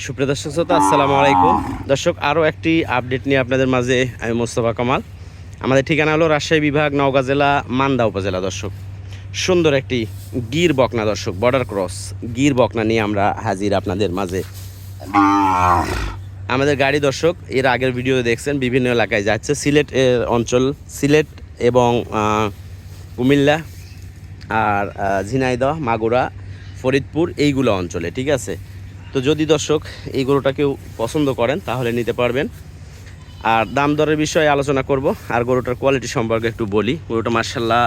সুপ্রিয় দর্শক শ্রোতা, আসসালামু আলাইকুম। দর্শক আরও একটি আপডেট নিয়ে আপনাদের মাঝে আমি মোস্তফা কামাল। আমাদের ঠিকানা হলো রাজশাহী বিভাগ, নওগাঁ জেলা, মান্দা উপজেলা। দর্শক, সুন্দর একটি গির বকনা দর্শক বর্ডার ক্রস গির বকনা নিয়ে আমরা হাজির আপনাদের মাঝে। আমাদের গাড়ি দর্শক, এর আগের ভিডিও দেখছেন, বিভিন্ন এলাকায় যাচ্ছে। সিলেট অঞ্চল, সিলেট এবং কুমিল্লা আর ঝিনাইদহ, মাগুরা, ফরিদপুর, এইগুলো অঞ্চলে, ঠিক আছে? তো যদি দর্শক এই গরুটা কেউ পছন্দ করেন তাহলে নিতে পারবেন। আর দাম দরের বিষয়ে আলোচনা করব আর গরুটার কোয়ালিটি সম্পর্কে একটু বলি। গরুটা মার্শাল্লাহ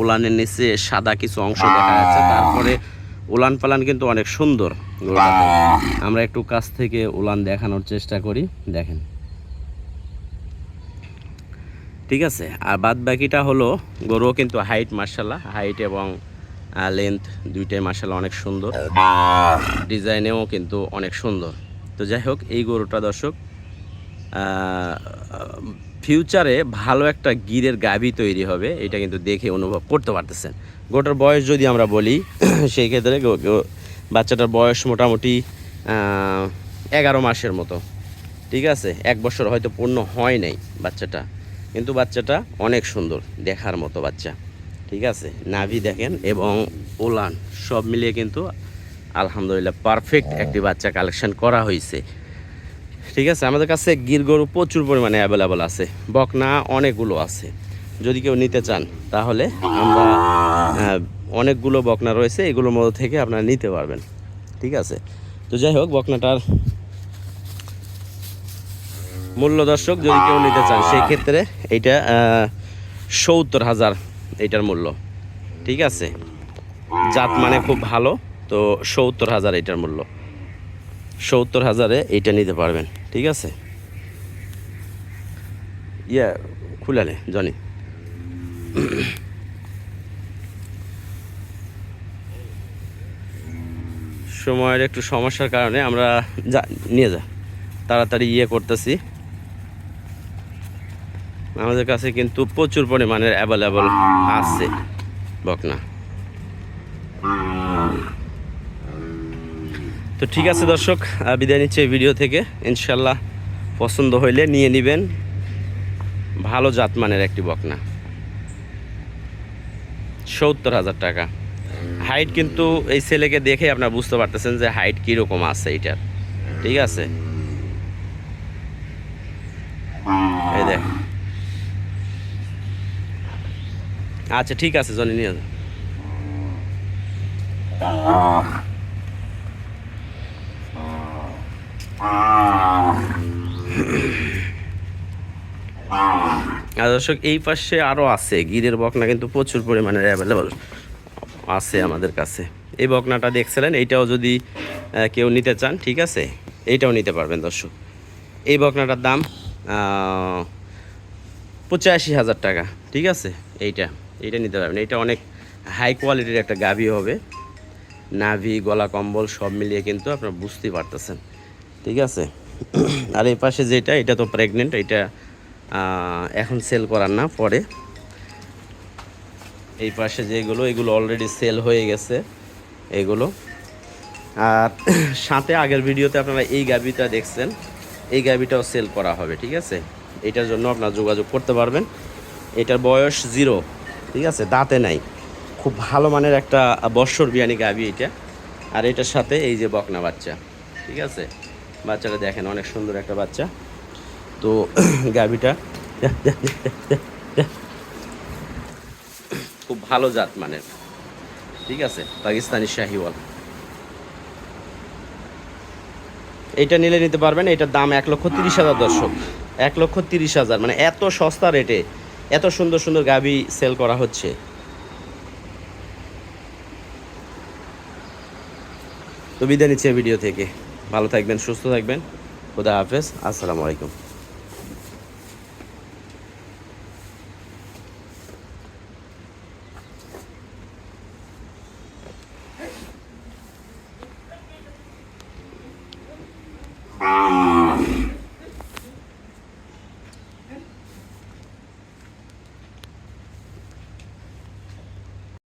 উলানের নিচে সাদা কিছু অংশ দেখা যাচ্ছে। তারপরে উলান পালান কিন্তু অনেক সুন্দর গরুটাতে আমরা একটু কাছ থেকে উলান দেখানোর চেষ্টা করি দেখেন। ঠিক আছে আর বাদ বাকিটা হলো গরুও কিন্তু হাইট মার্শাল্লাহ হাইট এবং লেন্থ দুইটাই মার্শাল্লাহ অনেক সুন্দর। ডিজাইনেও কিন্তু অনেক সুন্দর। তো যাই হোক, এই গরুটা দর্শক ফিউচারে ভালো একটা গিরের গাভি তৈরি হবে, এটা কিন্তু দেখে অনুভব করতে পারতেছেন। গোটার বয়স যদি আমরা বলি, সেই ক্ষেত্রে বাচ্চাটার বয়স মোটামুটি এগারো মাসের মতো। ঠিক আছে? এক বছর হয়তো পূর্ণ হয় নাই বাচ্চাটা, কিন্তু বাচ্চাটা অনেক সুন্দর, দেখার মতো বাচ্চা। ঠিক আছে? নাভি দেখেন এবং ওলান সব মিলিয়ে কিন্তু আলহামদুলিল্লাহ পারফেক্ট একটি বাচ্চা কালেকশন করা হয়েছে। ঠিক আছে? আমাদের কাছে গির গরু প্রচুর পরিমাণে অ্যাভেলেবল আছে। বকনা অনেকগুলো আছে। যদি কেউ নিতে চান তাহলে আমরা অনেকগুলো বকনা রয়েছে। এগুলোর মধ্যে থেকে আপনারা নিতে পারবেন। ঠিক আছে? তো যাই হোক বকনাটার মূল্য দর্শক যদি কেউ নিতে চান সেই ক্ষেত্রে এইটা সত্তর হাজার এইটার মূল্য। ঠিক আছে? জাত মানে খুব ভালো, তো সত্তর হাজার এটার মূল্য। সত্তর হাজারে এইটা নিতে পারবেন, ঠিক আছে? ইয়া খুলালে জনি। সময়ের একটু সমস্যার কারণে আমরা যা, নিয়ে যা। তাড়াতাড়ি ইয়ে করতেছি। আমাদের কাছে কিন্তু প্রচুর পরিমাণের অ্যাভেলেবল আছে বকনা। তো ঠিক আছে দর্শক বিদায় নিচ্ছে এই ভিডিও থেকে। ইনশাল্লাহ পছন্দ হইলে নিয়ে নেবেন। ভালো জাতমানের একটি বকনা। সত্তর হাজার টাকা। হাইট কিন্তু এই ছেলেকে দেখে আপনারা বুঝতে পারতেছেন যে হাইট কীরকম আছে এইটার ঠিক আছে? এই দেখ। আচ্ছা ঠিক আছে, জনি, নিয়ে দর্শক, এই পাশে আরও আছে গিরের বকনা কিন্তু প্রচুর পরিমাণে অ্যাভেলেবল আছে আমাদের কাছে। এই বকনাটা দেখছিলেন, এইটাও যদি কেউ নিতে চান, ঠিক আছে, এইটাও নিতে পারবেন দর্শক। এই বকনাটার দাম পঁচাশি হাজার টাকা, ঠিক আছে, এইটা। এইটা নিতে পারবেন। এটা অনেক হাই কোয়ালিটির একটা গাভি হবে। নাভি, গলা কম্বল সব মিলিয়ে কিন্তু আপনারা বুঝতেই পারতেছেন। ঠিক আছে? আর এই পাশে যেটা, এটা তো প্রেগনেন্ট এটা এখন সেল করার না, পরে। এই পাশে যেগুলো, এগুলো অলরেডি সেল হয়ে গেছে, এগুলো। আর সাথে আগের ভিডিওতে আপনারা এই গাবিটা দেখছেন, এই গাবিটাও সেল করা হবে, ঠিক আছে? এটার জন্য আপনারা যোগাযোগ করতে পারবেন। এটার বয়স জিরো ঠিক আছে? দাঁতে নাই। খুব ভালো মানের একটা বর্ষর বিয়ানি গাবি এটা। আর এটার সাথে এই যে বকনা বাচ্চা, ঠিক আছে? বাচ্চাটা দেখেন, অনেক সুন্দর একটা বাচ্চা। তো গাবিটা খুব ভালো জাত মানের, ঠিক আছে? পাকিস্তানি শাহিওয়াল। এটা নিলে নিতে পারবেন, এটার দাম এক লক্ষ তিরিশ হাজার দর্শক। এক লক্ষ তিরিশ হাজার মানে এত সস্তা রেটে এত সুন্দর সুন্দর গাবি সেল করা হচ্ছে। তো বিদায় নিচ্ছে ভিডিও থেকে। ভালো থাকবেন, সুস্থ থাকবেন। খুদা হাফেজ, আসসালামু আলাইকুম।